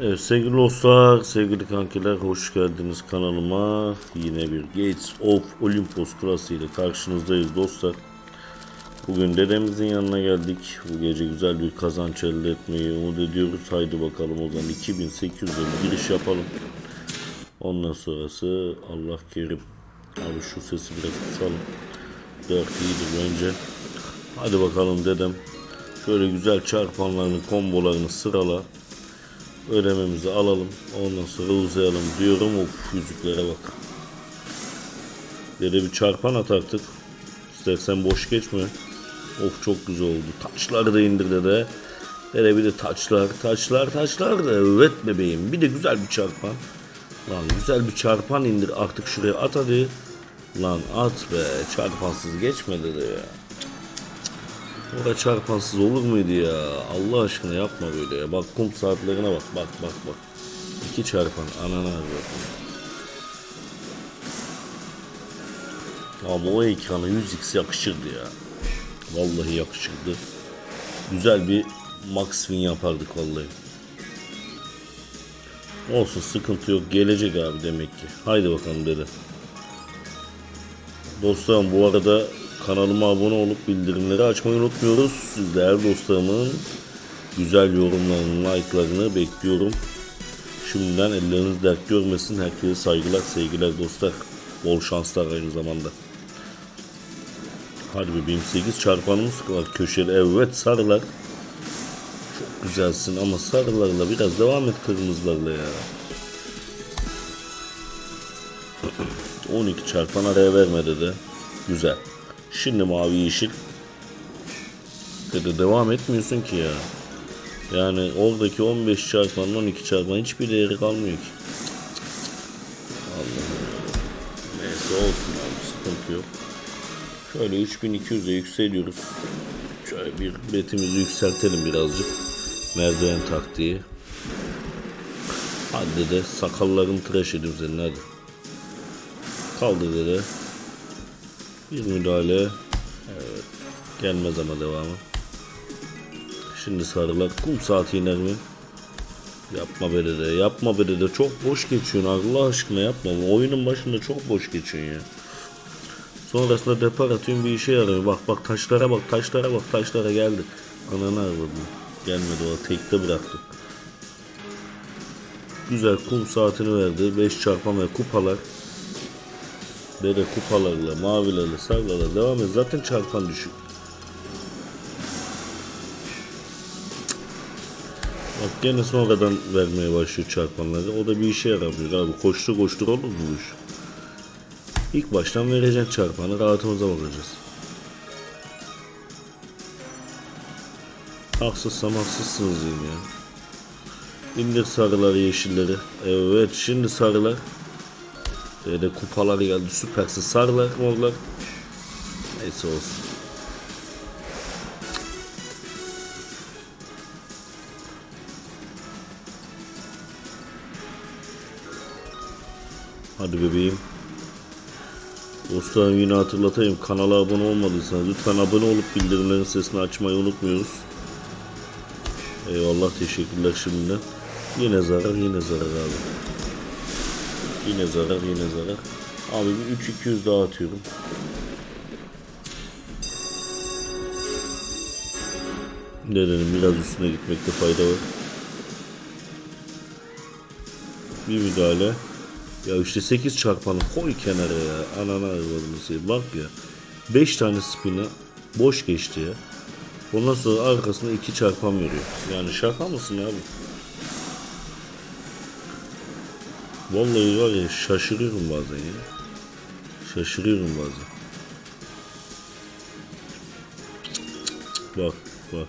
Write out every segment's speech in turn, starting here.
Evet sevgili dostlar, sevgili kankiler hoş geldiniz kanalıma. Yine bir Gates of Olympus klası ile karşınızdayız dostlar. Bugün dedemizin yanına geldik. Bu gece güzel bir kazanç elde etmeyi umut ediyoruz. Haydi bakalım o zaman 2800'e bir giriş yapalım. Ondan sonrası Allah kerim. Abi şu sesi biraz kısalım. 4 iyidir bence. Hadi bakalım dedem. Şöyle güzel çarpanlarını, kombolarını sırala. Ödememizi alalım. Ondan sonra uzayalım diyorum. Of yüzüklere bak. Dede bir çarpan at artık. İstersen boş geçme. Of çok güzel oldu. Taçları da indir dede. Dede bir de taçlar, taçlar, taçlar da. Evet bebeğim. Bir de güzel bir çarpan. Lan güzel bir çarpan indir artık şuraya at hadi. Lan at be. Çarpansız geçme dede ya. Orada çarpansız olur muydu ya? Allah aşkına yapma böyle ya. Bak kum saatlerine bak. Bak bak bak. İki çarpan. Anana bak. Ama o ekrana 100x yakışırdı ya. Vallahi yakışırdı. Güzel bir max win yapardık vallahi. Olsun sıkıntı yok. Gelecek abi demek ki. Haydi bakalım dede. Dostlarım bu arada kanalıma abone olup bildirimleri açmayı unutmuyoruz. Değerli dostlarımın güzel yorumlarını, like'larını bekliyorum. Şimdiden elleriniz dert görmesin. Herkese saygılar, sevgiler dostlar. Bol şanslar aynı zamanda. Hadi bebeğim 8 çarpanımız var köşeli. Evet sarılar. Çok güzelsin ama sarılarla biraz devam et kırmızılarla ya. 12 çarpan araya vermedi de. Güzel. Şimdi mavi yeşil. Dedi devam etmiyorsun ki ya. Yani oradaki 15 çarpan 12 çarpan hiçbir değeri kalmıyor ki. Allah Neyse olsun abi sıkıntı yok. Şöyle 3200'e yükseliyoruz. Şöyle bir betimizi yükseltelim birazcık. Merdiven taktiği. Hadi de sakallarını tıraş edin senin hadi. Kaldır dede. Bir müdahale. Evet. Gelmez ama devamı. Şimdi sarılar. Kum saati iner mi? Yapma be dede. Yapma be dede. Çok boş geçiyorsun. Allah aşkına yapma. Oyunun başında çok boş geçiyorsun ya. Sonrasında depar atıyorsun bir işe yaramıyor. Bak bak taşlara bak taşlara bak taşlara geldi. Ananı aradım. Gelmedi o tekte bıraktım. Güzel kum saatini verdi. 5 çarpan ve kupalar. Dede kupalarla, mavilerle, sarılarla devam et. Zaten çarpan düşük. Bak gene sonradan vermeye başlıyor çarpanları. O da bir işe yaramıyor abi. Koştur koştur olur mu bu iş? İlk baştan verecek çarpanı. Rahatımıza bakacağız. Haksızsam haksızsınız diyeyim ya. İndir sarıları yeşilleri. Evet şimdi sarılar. Böyle de kupalar geldi süpersin sarılar morlar. Neyse olsun. Hadi bebeğim. Dostlarım yine hatırlatayım kanala abone olmadıysanız lütfen abone olup bildirimlerin sesini açmayı unutmuyoruz. Eyvallah teşekkürler şimdiden. Yine zarar yine zarar abi. Yine zarar yine zarar. Abi bir 3200 daha atıyorum. Dedenin biraz üstüne gitmekte fayda var. Bir müdahale. Ya işte 8 çarpanı koy kenara ya. Anana seveyim. Bak ya. 5 tane spin'e boş geçti ya. Ondan sonra arkasına 2 çarpan veriyor. Yani şaka mısın abi? Vallahi var ya şaşırıyorum bazen ya. Şaşırıyorum bazen. Bak bak.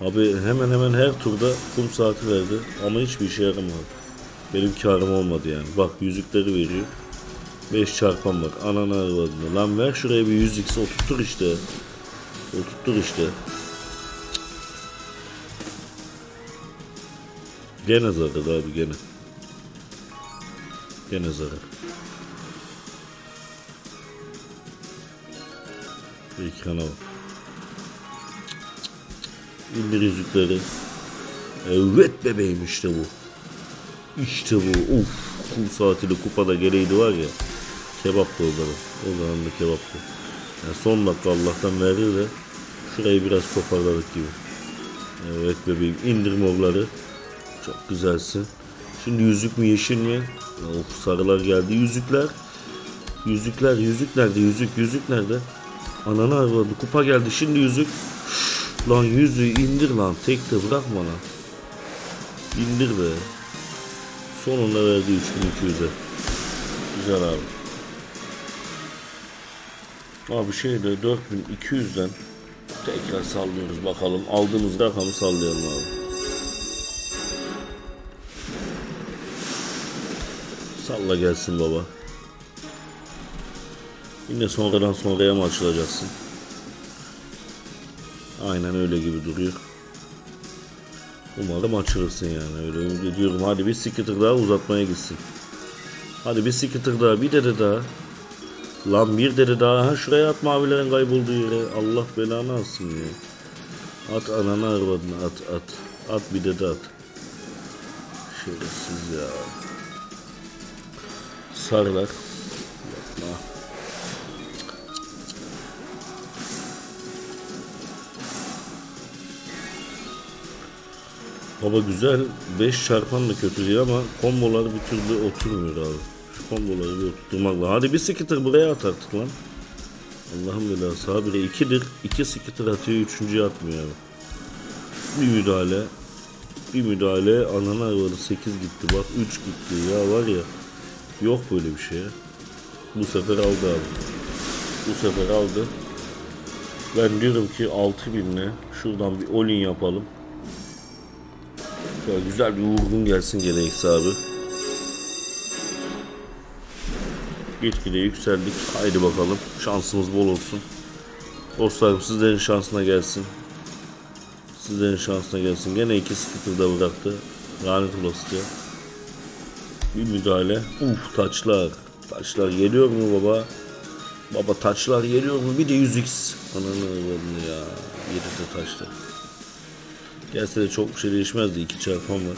Abi hemen hemen her turda kum saati verdi ama hiçbir işe yaramadı. Benim karım olmadı yani. Bak yüzükleri veriyor. 5 çarpan bak. Ananı arvadını. Lan ver şuraya bir 100x oturtur işte. Oturtur işte. Gene zarar abi gene. Gene zarar. Ekrana bak. İndir yüzükleri. Evet bebeğim işte bu. İşte bu. Uf. Kum saatinde kupada geleydi var ya. Kebaptı o zaman. O zaman da kebaptı. Yani son dakika Allah'tan verdi de şurayı biraz toparladık gibi. Evet bebeğim indir morları. Çok güzelsin. Şimdi yüzük mü yeşil mi? Of sarılar geldi. Yüzükler. Yüzükler yüzük nerede? Yüzük yüzük nerede? Ananı arvadı. Kupa geldi. Şimdi yüzük. Lan yüzüğü indir lan. Tek de bırakma lan. İndir be. Sonunda verdi 3200'e. Güzel abi. Abi şeyde 4200'den tekrar sallıyoruz bakalım. Aldığımız rakamı sallayalım abi. Salla gelsin baba. Yine sonradan sonraya mı açılacaksın? Aynen öyle gibi duruyor. Umarım açılırsın yani öyle ümit ediyorum. Hadi bir skitter daha uzatmaya gitsin. Hadi bir skitter daha bir dede daha. Lan bir dede daha. Ha şuraya at mavilerin kaybolduğu yere. Allah belanı alsın ya. At ananı arvadını at at. At bir dede at. Şerefsiz ya. Sarılar. Yapma. Baba güzel 5 çarpan da kötü değil ama kombolar bir türlü oturmuyor abi. Şu komboları bir oturtmak lazım. Hadi bir skitter buraya at artık lan. Allah'ım belası habire 2'dir. 2 skitter atıyor 3. atmıyor abi. Bir müdahale. Bir müdahale anana arvadı 8 gitti bak 3 gitti ya var ya. Yok böyle bir şey. Bu sefer aldı abi. Bu sefer aldı. Ben diyorum ki 6000'le şuradan bir all-in yapalım. Şöyle güzel bir vurgun gelsin gene X abi. Gitgide yükseldik. Haydi bakalım. Şansımız bol olsun. Dostlarım sizlerin şansına gelsin. Sizlerin şansına gelsin. Gene iki skitter'da bıraktı. Lanet olasıca. Bir müdahale. Uf taçlar. Taçlar geliyor mu baba? Baba taçlar geliyor mu? Bir de 100x. Ananı avradını ya. 7 de taştı. Gelse de çok bir şey değişmezdi. İki çarpan var.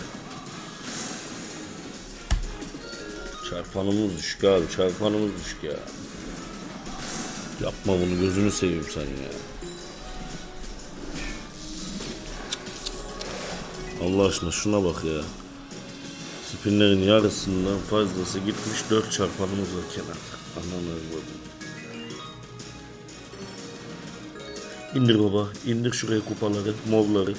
Çarpanımız düşük abi. Çarpanımız düşük ya. Yapma bunu gözünü seveyim sen ya. Allah aşkına şuna bak ya. Spinlerin yarısından fazlası gitmiş. Dört çarpanımız var kenarda. Aman Allah'ım. İndir baba. indir şuraya kupaları, morları.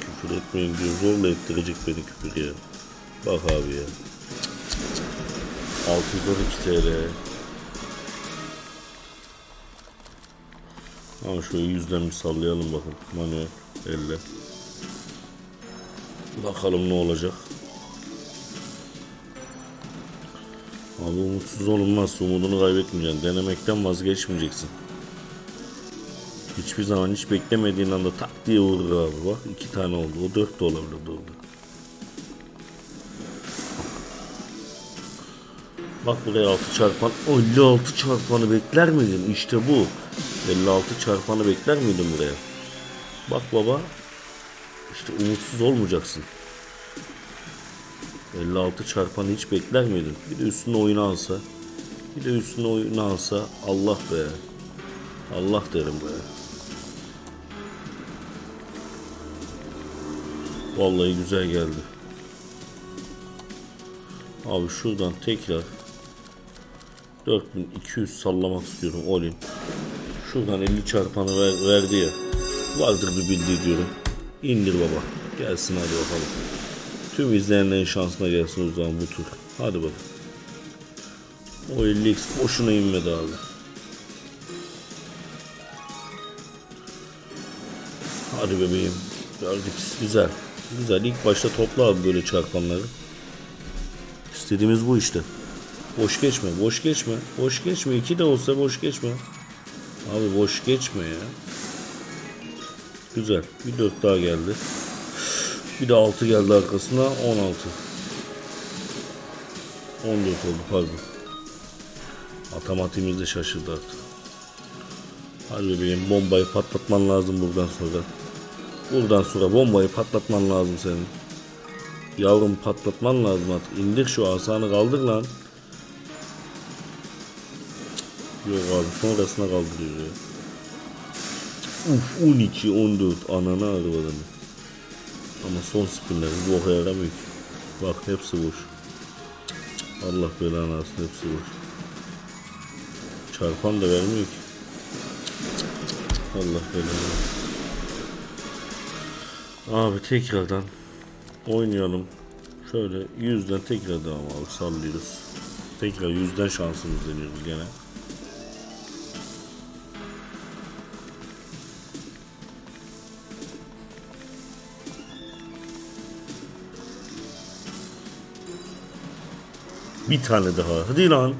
Küfür etmeyin diyor. Zorla ettirecek beni küfür ya. Bak abi ya. 612 TL. Ama şöyle yüzden bir sallayalım bakın. Manuel elle. Bakalım ne olacak. Abi umutsuz olunmaz. Umudunu kaybetmeyeceksin. Denemekten vazgeçmeyeceksin. Hiçbir zaman hiç beklemediğin anda tak diye vurur abi bak. iki tane oldu. O dört de olabilirdi orada. Bak buraya 6 çarpan 56 çarpanı bekler miydin? İşte bu. 56 çarpanı bekler miydin buraya? Bak baba. İşte umutsuz olmayacaksın. 56 çarpanı hiç bekler miydin? Bir de üstüne oyunu alsa. Bir de üstüne oyunu alsa. Allah be. Allah derim be. Vallahi güzel geldi. Abi şuradan tekrar 4200 sallamak istiyorum Olin. Şuradan 50 çarpanı ver, verdi ya. Vardır bir bildiği diyorum. İndir baba. Gelsin hadi bakalım. Tüm izleyenlerin şansına gelsin o zaman bu tur. Hadi bakalım. O 50x boşuna inmedi abi. Hadi bebeğim. Gördük. Güzel. Güzel. İlk başta topla abi böyle çarpanları. İstediğimiz bu işte. Boş geçme, boş geçme, boş geçme. İki de olsa boş geçme. Abi boş geçme ya. Güzel. Bir dört daha geldi. Bir de altı geldi arkasına. 16. 14 oldu pardon. Matematiğimiz de şaşırdı artık. Hadi bebeğim bombayı patlatman lazım buradan sonra. Buradan sonra bombayı patlatman lazım senin. Yavrum patlatman lazım artık. İndir şu asanı kaldır lan. Yok abi sonrasına kaldırıyor ya. Uf 12 14 ananı arabadan. Ama son spinler bu boka yaramıyor ki. Bak hepsi boş. Allah belanı alsın hepsi boş. Çarpan da vermiyor ki. Allah belanı. Abi tekrardan oynayalım. Şöyle yüzden tekrar devam abi sallıyoruz. Tekrar yüzden şansımız deniyoruz gene. Bir tane daha. Hadi lan.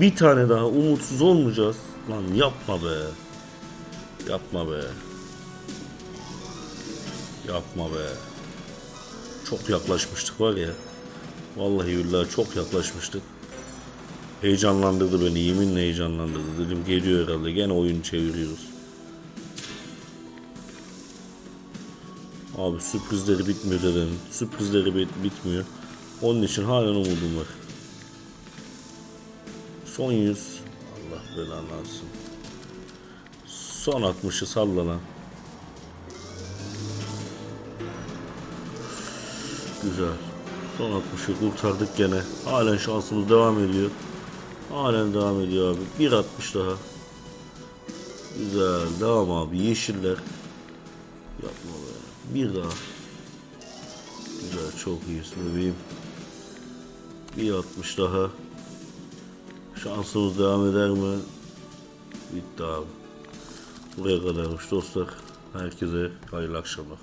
Bir tane daha. Umutsuz olmayacağız. Lan yapma be. Yapma be. Yapma be. Çok yaklaşmıştık var ya. Vallahi billahi çok yaklaşmıştık. Heyecanlandırdı beni. Yeminle heyecanlandırdı. Dedim geliyor herhalde. Gene oyun çeviriyoruz. Abi sürprizleri bitmiyor dedim. Sürprizleri bit- bitmiyor. Onun için halen umudum var. Son 100. Allah belanı alsın. Son 60'ı sallanan. Güzel. Son 60'ı kurtardık gene. Halen şansımız devam ediyor. Halen devam ediyor abi. Bir 60 daha. Güzel. Devam abi. Yeşiller. Yapma be. Bir daha. Güzel. Çok iyisin bebeğim. Bir 60 daha. Şansımız devam eder mi? Bitti abi. Buraya kadarmış dostlar. Herkese hayırlı akşamlar.